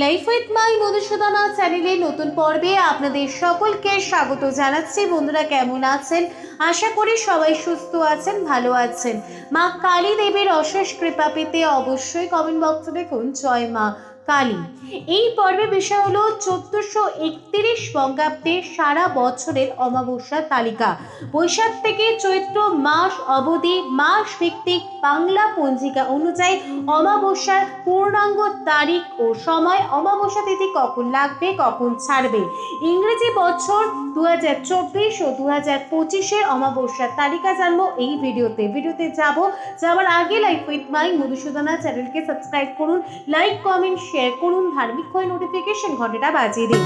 Life with my Madhusudana চ্যানেলে নতুন পর্বে আপনাদের সকলকে স্বাগত জানাচ্ছি। বন্ধুরা, কেমন আছেন? আশা করি সবাই সুস্থ আছেন, ভালো আছেন। মা কালী দেবীর অশেষ কৃপা পেতে অবশ্যই কমেন্ট বক্সে দেখুন, জয় মা কালী। এই পর্বে বিষয় হলো চোদ্দশো একত্রিশ বঙ্গাব্দের সারা বছরের অমাবস্যার তালিকা। বৈশাখ থেকে চৈত্র মাস অবধি মাস ভিত্তিক বাংলা পঞ্জিকা অনুযায়ী অমাবস্যার পূর্ণাঙ্গ তারিখ ও সময় অমাবস্যা তিথি কখন লাগবে, কখন ছাড়বে? ইংরেজি বছর দু হাজার চব্বিশ ও দু হাজার পঁচিশের অমাবস্যার তালিকা জানব এই ভিডিওতে। ভিডিওতে যাব। যাওয়ার আগে লাইক উইথ মাই মধুসূদনা চ্যানেলকে সাবস্ক্রাইব করুন লাইক কমেন্ট শেয়ার করুন ধার্মিক হয়ে নোটিফিকেশন ঘন্টাটা বাজিয়ে দিন।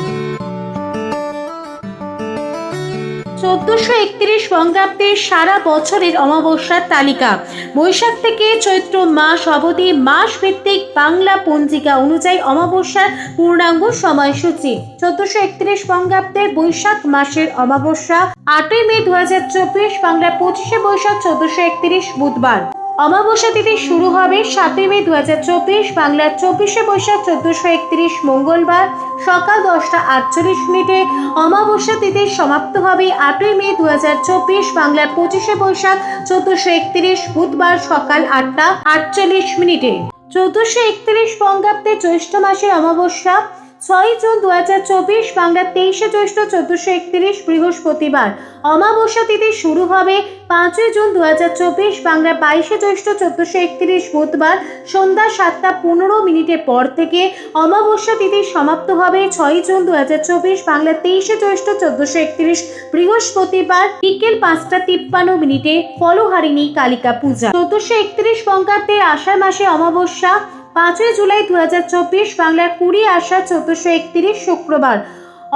চোদ্দশো একত্রিশ বঙ্গাব্দের সারা বছরের অমাবস্যার তালিকা। বৈশাখ থেকে চৈত্র মাস অবধি মাস ভিত্তিক বাংলা পঞ্জিকা অনুযায়ী অমাবস্যার পূর্ণাঙ্গ সময়সূচি। চোদ্দশো একত্রিশ বঙ্গাব্দের বৈশাখ মাসের অমাবস্যা, আটই মে দু হাজার চব্বিশ বাংলার পঁচিশে বৈশাখ চোদ্দশো একত্রিশ বুধবার। অমাবস্যা তিথি শুরু হবে সাতই মে দু হাজার চব্বিশ, বাংলার চব্বিশে বৈশাখ চোদ্দশো একত্রিশ, মঙ্গলবার সকাল দশটা আটচল্লিশ মিনিটে। অমাবস্যা তিথি সমাপ্ত হবে আটই মে দু হাজার চব্বিশ, বাংলার পঁচিশে বৈশাখ চোদ্দশো একত্রিশ, বুধবার সকাল আটটা আটচল্লিশ মিনিটে। চোদ্দশো একত্রিশ বঙ্গাব্দে জ্যৈষ্ঠ মাসের অমাবস্যা ছয় জুন দু হাজার চব্বিশ, বাংলা তেইশে জ্যৈষ্ঠ চোদ্দশো একত্রিশ বৃহস্পতিবার। অমাবস্যা তিথি শুরু হবে পাঁচই জুন দু হাজার চব্বিশ, বাংলা বাইশে জ্যৈষ্ঠ চোদ্দশো একত্রিশ বুধবার সন্ধ্যা সাতটা পনেরো মিনিটের পর থেকে অমাবস্যা তিথি সমাপ্ত হবে ছয় জুন দু হাজার চব্বিশ, বাংলা তেইশে জ্যৈষ্ঠ চোদ্দশো একত্রিশ বৃহস্পতিবার বিকেল পাঁচটা তিপ্পান্ন মিনিটে ফলহারিণী কালিকা পূজা। চোদ্দশো একত্রিশ বঙ্গাব্দের আষাঢ় মাসে অমাবস্যা পাঁচই জুলাই দু হাজার চব্বিশ বাংলার কুড়ি আষাঢ় চোদ্দশো একত্রিশ শুক্রবার।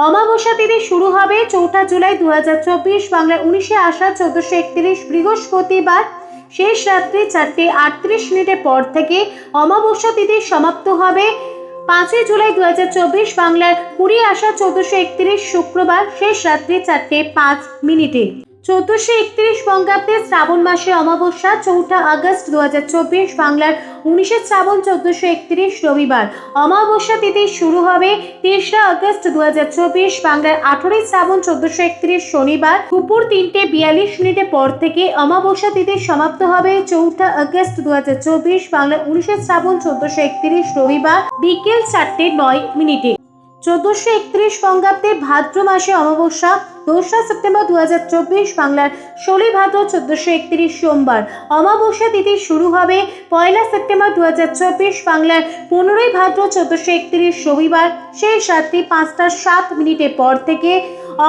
অমাবস্যা তিথি শুরু হবে চৌঠা জুলাই দু হাজার চব্বিশ বাংলার উনিশে আষাঢ় চোদ্দশো একত্রিশ বৃহস্পতিবার। শেষ রাত্রি চারটে আটত্রিশ মিনিটের পর থেকে অমাবস্যা তিথি সমাপ্ত হবে। পাঁচই জুলাই দু হাজার চব্বিশ বাংলার কুড়ি আষাঢ় চোদ্দশো একত্রিশ শুক্রবার শেষ রাত্রি চারটে পাঁচ মিনিটে। চোদ্দশো একত্রিশ বঙ্গাব্দে শ্রাবণ মাসে অমাবস্যা, চৌঠা আগস্ট দু হাজার চব্বিশ বাংলার উনিশে শ্রাবণ চোদ্দশো একত্রিশ রবিবার। অমাবস্যা তিথি শুরু হবে তেসরা আগস্ট দু হাজার চব্বিশ বাংলার আঠেরোই শ্রাবণ চোদ্দশো একত্রিশ শনিবার দুপুর তিনটে বিয়াল্লিশ মিনিটের পর থেকে অমাবস্যা তিথি সমাপ্ত হবে চৌঠা আগস্ট দু হাজার চব্বিশ বাংলার উনিশে শ্রাবণ চোদ্দশো একত্রিশ রবিবার বিকেল চারটে নয় মিনিটে। চোদ্দশো একত্রিশ বঙ্গাব্দে ভাদ্র মাসে অমাবস্যা, দোসরা সেপ্টেম্বর দু হাজার চব্বিশ বাংলার ষোলোই ভাদ্র চোদ্দশো একত্রিশ সোমবার। অমাবস্যা তিথি শুরু হবে পয়লা সেপ্টেম্বর দু হাজার চব্বিশ বাংলার পনেরোই ভাদ্র চোদ্দশো একত্রিশ রবিবার শেষ রাত্রি পাঁচটা সাত মিনিটের পর থেকে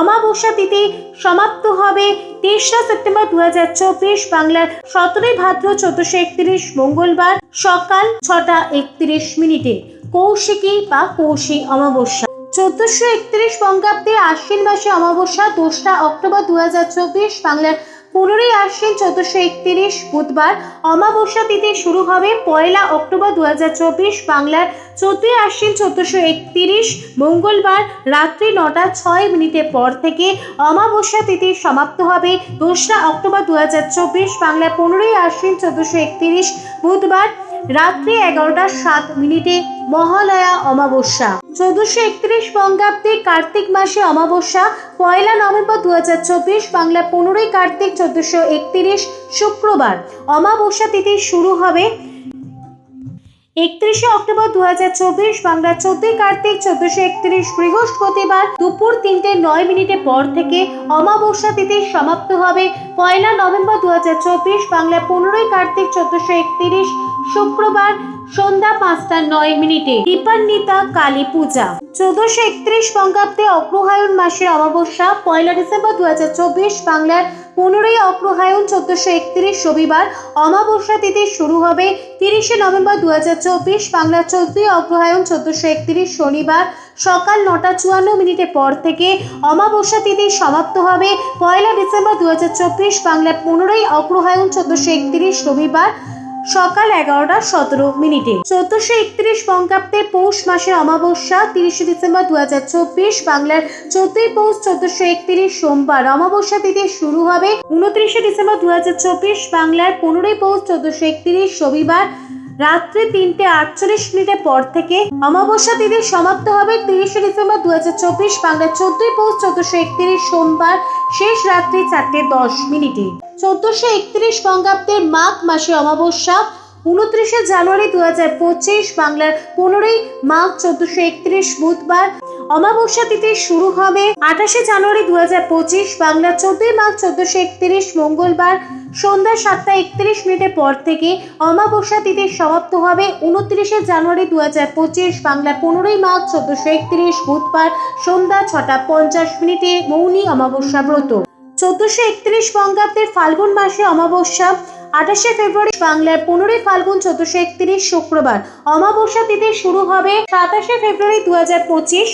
অমাবস্যা তিথি সমাপ্ত হবে তেসরা সেপ্টেম্বর দু হাজার চব্বিশ বাংলার সতেরোই ভাদ্র চোদ্দশো একত্রিশ মঙ্গলবার সকাল ছটা একত্রিশ মিনিটে। কৌশিকী বা কৌশিক অমাবস্যা। চোদ্দশো একত্রিশ বঙ্গাব্দে আশ্বিন মাসে অমাবস্যা, দোসরা অক্টোবর দু হাজার চব্বিশ, বাংলার পনেরোই আশ্বিন চোদ্দশো একত্রিশ বুধবার অমাবস্যা তিথি শুরু হবে পয়লা অক্টোবর দু হাজার চব্বিশ, বাংলার চোদ্দই আশ্বিন চোদ্দশো একত্রিশ মঙ্গলবার রাত্রি নটা ছয় মিনিটের পর থেকে অমাবস্যা তিথি সমাপ্ত হবে দোসরা অক্টোবর দু হাজার চব্বিশ, বাংলার পনেরোই আশ্বিন চোদ্দশো একত্রিশ বুধবার। রাত্রি এগারোটা সাত মিনিটে মহালয়া অমাবস্যা। চোদ্দশো একত্রিশ বঙ্গাব্দে কার্তিক মাসে অমাবস্যা, পয়লা নভেম্বর দু হাজার চব্বিশ বাংলা পনেরোই কার্তিক চোদ্দশো একত্রিশ শুক্রবার। অমাবস্যা তিথি শুরু হবে একত্রিশে অক্টোবর দু হাজার চব্বিশ বাংলা চোদ্দই কার্তিক চোদ্দশো একত্রিশ বৃহস্পতিবার দুপুর তিনটে নয় মিনিটের পর থেকে অমাবস্যা তিথি সমাপ্ত হবে। পয়লা নভেম্বর দু হাজার চব্বিশ বাংলা পনেরোই কার্তিক চোদ্দশো একত্রিশ শুক্রবার সন্ধ্যা পাঁচটা নয় মিনিটে দীপান্বিতা কালী পূজা। চোদ্দশো একত্রিশ বঙ্গাব্দে অগ্রহায়ণ মাসের অমাবস্যা, পয়লা ডিসেম্বর দু চব্বিশ বাংলার পনেরোই অগ্রহায়ণ চোদ্দশো একত্রিশ রবিবার অমাবস্যা তিথি শুরু হবে। তিরিশে নভেম্বর দু হাজার চব্বিশ বাংলার চোদ্দই অগ্রহায়ণ চোদ্দশো একত্রিশ শনিবার সকাল নটা চুয়ান্ন মিনিটের পর থেকে অমাবস্যা তিথি সমাপ্ত হবে। পয়লা ডিসেম্বর দু হাজার চব্বিশ বাংলার পনেরোই অগ্রহায়ণ চোদ্দশো একত্রিশ রবিবার সকাল এগারোটা সতেরো মিনিটে। চোদ্দশো একত্রিশ বঙ্গাব্দে পৌষ মাসের অমাবস্যা, তিরিশে ডিসেম্বর দু হাজার চব্বিশ, বাংলার চোদ্দই পৌষ চোদ্দশো একত্রিশ সোমবার অমাবস্যা তিথি শুরু হবে। উনত্রিশে ডিসেম্বর দু হাজার চব্বিশ, বাংলার পনেরোই পৌষ চোদ্দশো একত্রিশ রবিবার। রাত্রি তিনটে আটচল্লিশ মিনিটের পর থেকে অমাবস্যা তিথি সমাপ্ত হবে তিরিশে ডিসেম্বর দু হাজার চব্বিশ বাংলা চোদ্দই পৌষ চোদ্দশো একত্রিশ সোমবার শেষ রাত্রি চারটে দশ মিনিটে। চোদ্দশো একত্রিশ বঙ্গাব্দের মাঘ মাসে অমাবস্যা উনত্রিশে জানুয়ারি দু হাজার পঁচিশ বাংলার পনেরোই মাঘ চোদ্দশো একত্রিশ বুধবার অমাবস্যা তিথি শুরু হবে আঠাশে জানুয়ারি দু হাজার পঁচিশ, বাংলা চোদ্দই মাঘ চোদ্দশো একত্রিশ, মঙ্গলবার সন্ধ্যা সাতটা একত্রিশ মিনিটের পর থেকে অমাবস্যা তিথি সমাপ্ত হবে উনত্রিশে জানুয়ারি দু হাজার পঁচিশ, বাংলা পনেরোই মাঘ চোদ্দশো একত্রিশ, বুধবার সন্ধ্যা ছটা পঞ্চাশ মিনিটে মৌনী অমাবস্যা ব্রত। চোদ্দশো একত্রিশ বঙ্গাব্দের ফাল্গুন মাসে অমাবস্যা, আঠাশে ফেব্রুয়ারি বাংলার পনেরোই ফাল্গুন চোদ্দশো একত্রিশ, শুক্রবার অমাবস্যা তিথি শুরু হবে সাতাশে ফেব্রুয়ারি দু হাজার পঁচিশ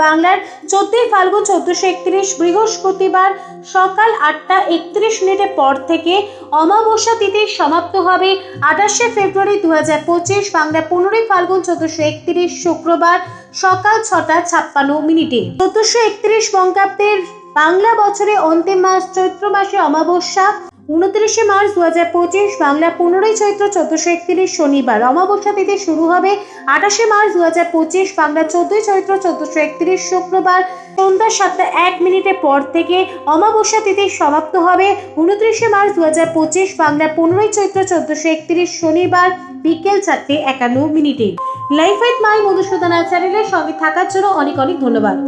বাংলার চোদ্দই ফাল্গুন চোদ্দশো একত্রিশ বৃহস্পতিবার সকাল আটটা একত্রিশ মিনিটের পর থেকে অমাবস্যা তিথি সমাপ্ত হবে। আঠাশে ফেব্রুয়ারি দু হাজার পঁচিশ বাংলার পনেরোই ফাল্গুন চোদ্দশো একত্রিশ শুক্রবার সকাল ছটা ছাপ্পান্ন মিনিটে। চোদ্দশো একত্রিশ বঙ্গাব্দের বাংলা বছরে অন্তিম মাস চৈত্র মাসে অমাবস্যা। উনত্রিশে মার্চ দু হাজার পঁচিশ বাংলা পনেরোই চৈত্র চোদ্দশো একত্রিশ শনিবার অমাবস্যা তিথি শুরু হবে। আঠাশে মার্চ দু হাজার পঁচিশ বাংলা চোদ্দই চৈত্র চোদ্দশো একত্রিশ শুক্রবার সন্ধ্যা সাতটা এক মিনিটের পর থেকে অমাবস্যা তিথি সমাপ্ত হবে। উনত্রিশে মার্চ দু হাজার পঁচিশ বাংলা পনেরোই চৈত্র চোদ্দশো একত্রিশ শনিবার বিকেল চারটে একান্ন মিনিটে। লাইফ উইথ মাই মধুসূদনা চ্যানেলের সঙ্গে থাকার জন্য অনেক অনেক ধন্যবাদ।